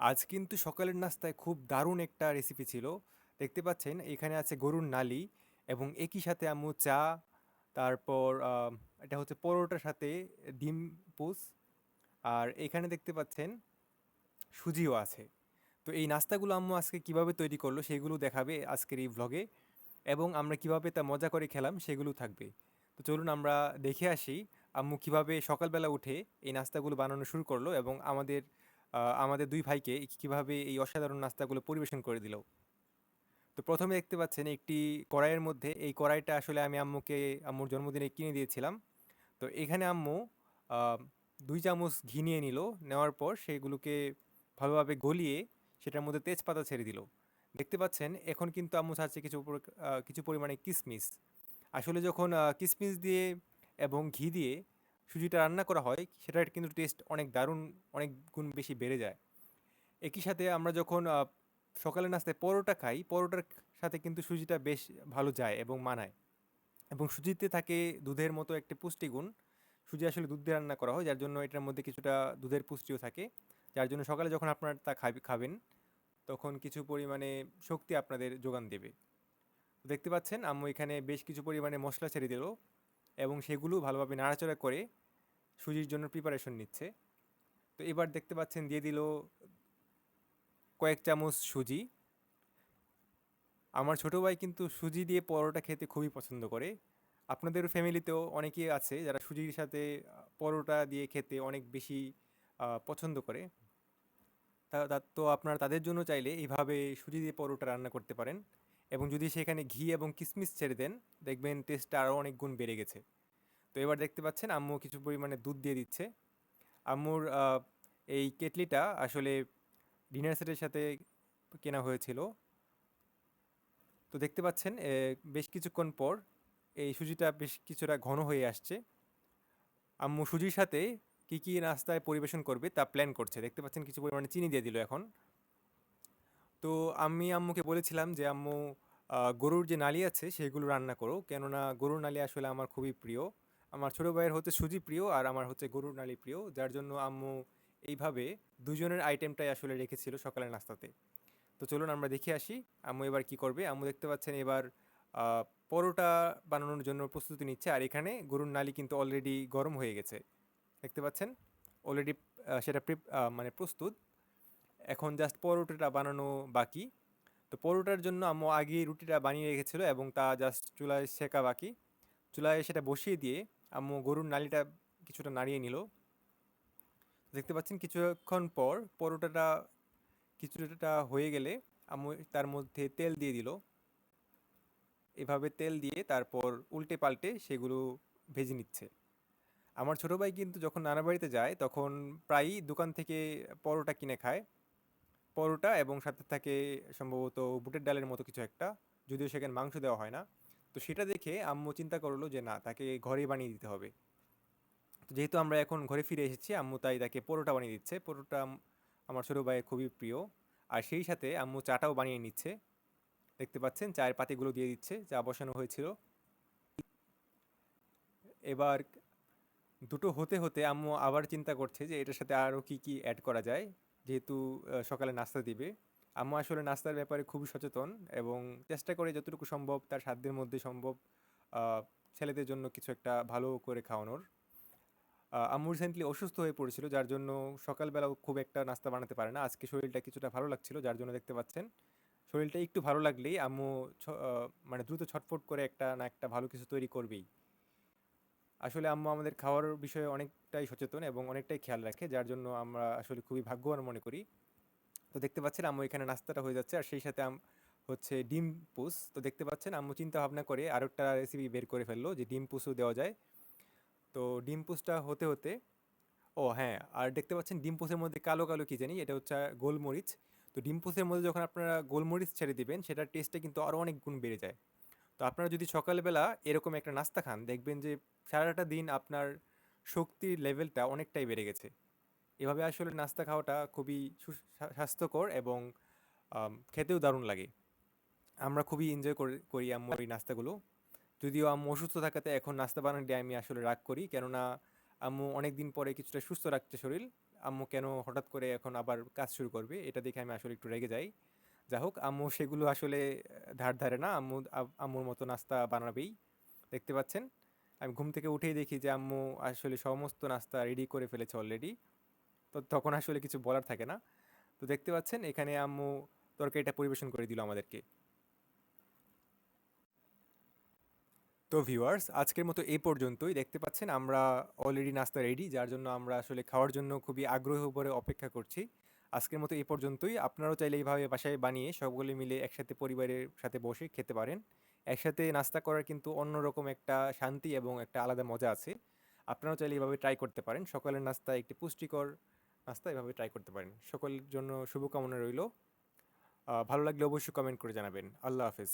আজ কিন্তু সকালের নাস্তায় খুব দারুণ একটা রেসিপি ছিল। দেখতে পাচ্ছেন, এখানে আছে গরুর নালি এবং একই সাথে আম্মু চা, তারপর এটা হচ্ছে পরোটার সাথে ডিম পোস, আর এখানে দেখতে পাচ্ছেন সুজিও আছে। তো এই নাস্তাগুলো আম্মু আজকে কীভাবে তৈরি করল সেগুলো দেখাবে আজকের এই ভ্লগে এবং আমরা কীভাবে তা মজা করে খেলাম সেগুলো থাকবে। তো চলুন আমরা দেখে আসি আম্মু কীভাবে সকালবেলা উঠে এই নাস্তাগুলো বানানো শুরু করল এবং আমাদের আমাদের দুই ভাইকে কীভাবে এই অসাধারণ নাস্তাগুলো পরিবেশন করে দিল। তো প্রথমে দেখতে পাচ্ছেন একটি কড়াইয়ের মধ্যে, এই কড়াইটা আসলে আমি আম্মুকে, আম্মুর জন্মদিনে কিনে দিয়েছিলাম। তো এখানে আম্মু দুই চামচ ঘি নিয়ে নিল, নেওয়ার পর সেগুলোকে ভালোভাবে গলিয়ে সেটার মধ্যে তেজপাতা ছেড়ে দিল। দেখতে পাচ্ছেন এখন কিন্তু আম্মু ছাড়ছে কিছু কিছু পরিমাণে কিশমিশ আসলে যখন কিশমিশ দিয়ে এবং ঘি দিয়ে সুজিটা রান্না করা হয় সেটার কিন্তু টেস্ট অনেক দারুণ অনেক গুণ বেশি বেড়ে যায়। একই সাথে আমরা যখন আহ, সকালের নাস্তায় পরোটা খাই পরোটার সাথে কিন্তু সুজিটা বেশ ভালো যায় এবং মানায়। এবং সুজিতে থাকে দুধের মতো একটি পুষ্টিগুণ। সুজি আসলে দুধ দিয়ে রান্না করা হয় যার জন্য এটার মধ্যে কিছুটা দুধের পুষ্টিও থাকে। যার জন্য সকালে যখন আপনার তা খাবে- খাবেন তখন কিছু পরিমাণে শক্তি আপনাদের যোগান দেবে। দেখতে পাচ্ছেন আম্মু এখানে বেশ কিছু পরিমাণে মশলা ছেড়ে দিল। এবং সেগুলো ভালোভাবে নাড়াচাড়া করে সুজির জন্য প্রিপারেশন নিচ্ছে। তো এবার দেখতে পাচ্ছেন দিয়ে দিল কয়েক চামচ সুজি। আমার ছোটো ভাই কিন্তু সুজি দিয়ে পরোটা খেতে খুবই পছন্দ করে। আপনাদের ফ্যামিলিতেও অনেকেই আছে যারা সুজির সাথে, পরোটা দিয়ে খেতে অনেক বেশি পছন্দ করে। তা, তা- আপনারা তাদের জন্য চাইলে এইভাবে সুজি দিয়ে পরোটা রান্না করতে পারেন। এবং যদি সেখানে ঘি এবং কিশমিশ ছেড়ে দেন, দেখবেন টেস্টটা আরও অনেক গুণ বেড়ে গেছে। তো এবার দেখতে পাচ্ছেন আম্মু কিছু পরিমাণে দুধ দিয়ে দিচ্ছে। আম্মুর এই কেটলিটা আসলে ডিনার সেটের সাথে কেনা হয়েছিল। তো দেখতে পাচ্ছেন বেশ কিছুক্ষণ পর এই সুজিটা বেশ কিছুটা ঘন হয়ে আসছে। আম্মু সুজির সাথে কি কী নাস্তায় পরিবেশন করবে তা প্ল্যান করছে। দেখতে পাচ্ছেন কিছু পরিমাণে চিনি দিয়ে দিল এখন। তো আমি আম্মুকে বলেছিলাম যে, আম্মু গরুর যে নালি আছে, সেগুলো রান্না করো। কেননা গরুর নালি আসলে আমার খুবই প্রিয়। আমার ছোটো ভাইয়ের হচ্ছে সুজি প্রিয় আর আমার হচ্ছে গরুর নালি প্রিয়, যার জন্য আম্মু এইভাবে দুজনের আইটেমটাই আসলে রেখেছিল সকালের নাস্তাতে। তো চলুন আমরা দেখে আসি, আম্মু এবার কি করবে? আম্মু দেখতে পাচ্ছেন এবার পরোটা বানানোর জন্য প্রস্তুতি নিচ্ছে আর এখানে গরুর নালি কিন্তু অলরেডি গরম হয়ে গেছে। দেখতে পাচ্ছেন? অলরেডি সেটা প্রি মানে প্রস্তুত। এখন জাস্ট পরোটাটা বানানো বাকি। তো পরোটার জন্য আম্মু আগে রুটিটা বানিয়ে রেখেছিল এবং তা জাস্ট চুলায় সেকা বাকি। চুলায় সেটা বসিয়ে দিয়ে আম্মু গরুর নালিটা কিছুটা নাড়িয়ে নিল। দেখতে পাচ্ছেন কিছুক্ষণ পর পরোটাটা কিছুটা হয়ে গেলে আম্মু তার মধ্যে তেল দিয়ে দিল। এভাবে তেল দিয়ে তারপর উল্টে পাল্টে সেগুলো ভেজে নিচ্ছে। আমার ছোটো ভাই কিন্তু যখন নানা বাড়িতে যায় তখন প্রায়ই দোকান থেকে পরোটা কিনে খায়। পরোটা এবং সাথে থাকে সম্ভবত বুটের ডালের মতো কিছু একটা, যদিও সেখানে মাংস দেওয়া হয় না। তো সেটা দেখে আম্মু চিন্তা করল যে না, তাকে ঘরে বানিয়ে দিতে হবে। তো যেহেতু আমরা এখন ঘরে ফিরে এসেছি, আম্মু তাই তাকে পরোটা বানিয়ে দিচ্ছে। পরোটা আমার ছোটো ভাইয়ের খুবই প্রিয়। আর সেই সাথে আম্মু চাটাও বানিয়ে নিচ্ছে। দেখতে পাচ্ছেন, চায়ের পাতিগুলো দিয়ে দিচ্ছে, চা বসানো হয়েছিল। এবার দুটো হতে হতে আম্মু আবার চিন্তা করছে যে এটার সাথে আরও কি কি অ্যাড করা যায়। যেহেতু সকালে নাস্তা দিবে। আম্মু আসলে নাস্তার ব্যাপারে খুবই সচেতন এবং চেষ্টা করে যতটুকু সম্ভব তার সাধ্যের মধ্যে সম্ভব ছেলেদের জন্য কিছু একটা ভালো করে খাওয়ানোর। আম্মু রিসেন্টলি অসুস্থ হয়ে পড়েছিল, যার জন্য সকালবেলাও খুব একটা নাস্তা বানাতে পারে না। আজকে শরীরটা কিছুটা ভালো লাগছিল, যার জন্য দেখতে পাচ্ছেন। শরীরটা একটু ভালো লাগলেই আম্মু মানে দ্রুত ছটফট করে একটা না একটা ভালো কিছু তৈরি করবেই। আসলে আম্মু আমাদের খাওয়ার বিষয়ে অনেকটাই সচেতন এবং অনেকটাই খেয়াল রাখে, যার জন্য আমরা আসলে খুবই ভাগ্যবান মনে করি। তো দেখতে পাচ্ছেন আম্মু এখানে নাস্তাটা হয়ে যাচ্ছে, আর সেই সাথে হচ্ছে ডিম পুস। তো দেখতে পাচ্ছেন আম্মু চিন্তা ভাবনা করে আরেকটা রেসিপি বের করে ফেলল যে ডিম পুসও দেওয়া যায়। তো ডিম পুসটা হতে হতে, ও হ্যাঁ আর দেখতে পাচ্ছেন ডিম পোসের মধ্যে কালো কালো কি জানি, এটা হচ্ছে গোলমরিচ। তো ডিম পোসের মধ্যে যখন আপনারা গোলমরিচ ছেড়ে দিবেন, সেটার টেস্টটা কিন্তু আরও অনেক গুণ বেড়ে যায়। তো আপনারা যদি সকালবেলা এরকম একটা নাস্তা খান, দেখবেন যে সারাটা দিন আপনার শক্তির লেভেলটা অনেকটাই বেড়ে গেছে। এভাবে আসলে নাস্তা খাওয়াটা খুবই স্বাস্থ্যকর এবং খেতেও দারুণ লাগে। আমরা খুবই এনজয় করি আম্মু এই নাস্তাগুলো। যদিও আম্মু অসুস্থ থাকাতে এখন নাস্তা বানাতে আমি আসলে রাগ করি, কেননা আম্মু অনেক দিন পরে কিছুটা সুস্থ রাখছে শরীর। আম্মু কেন হঠাৎ করে এখন আবার কাজ শুরু করবে, এটা দেখে আমি আসলে একটু রেগে যাই। যা হোক, আম্মু সেগুলো আসলে ধার ধারে না। আম্মু আম্মুর মতো নাস্তা বানাবেই। দেখতে পাচ্ছেন? আমি ঘুম থেকে উঠেই দেখি যে আম্মু আসলে সমস্ত নাস্তা রেডি করে ফেলেছে অলরেডি তো তখন আসলে কিছু বলার থাকে না। তো দেখতে পাচ্ছেন, এখানে আম্মু তরকারিটা পরিবেশন করে দিল আমাদেরকে। তো ভিউয়ার্স আজকের মতো এই পর্যন্তই। দেখতে পাচ্ছেন, আমরা অলরেডি নাস্তা রেডি যার জন্য আমরা আসলে খাওয়ার জন্য খুবই আগ্রহ ভরে অপেক্ষা করছি। আজকের মতো এই পর্যন্তই। আপনারাও চাইলে এইভাবে বাসায় বানিয়ে সবগুলি মিলে একসাথে পরিবারের সাথে বসে খেতে পারেন। একসাথে নাস্তা করার কিন্তু অন্যরকম একটা শান্তি এবং একটা আলাদা মজা আছে। আপনারাও চাইলে এইভাবে ট্রাই করতে পারেন। সকালের নাস্তা একটি পুষ্টিকর নাস্তা এভাবে ট্রাই করতে পারেন। সকলের জন্য শুভকামনা রইল। ভালো লাগলে অবশ্যই কমেন্ট করে জানাবেন। আল্লাহ হাফেজ।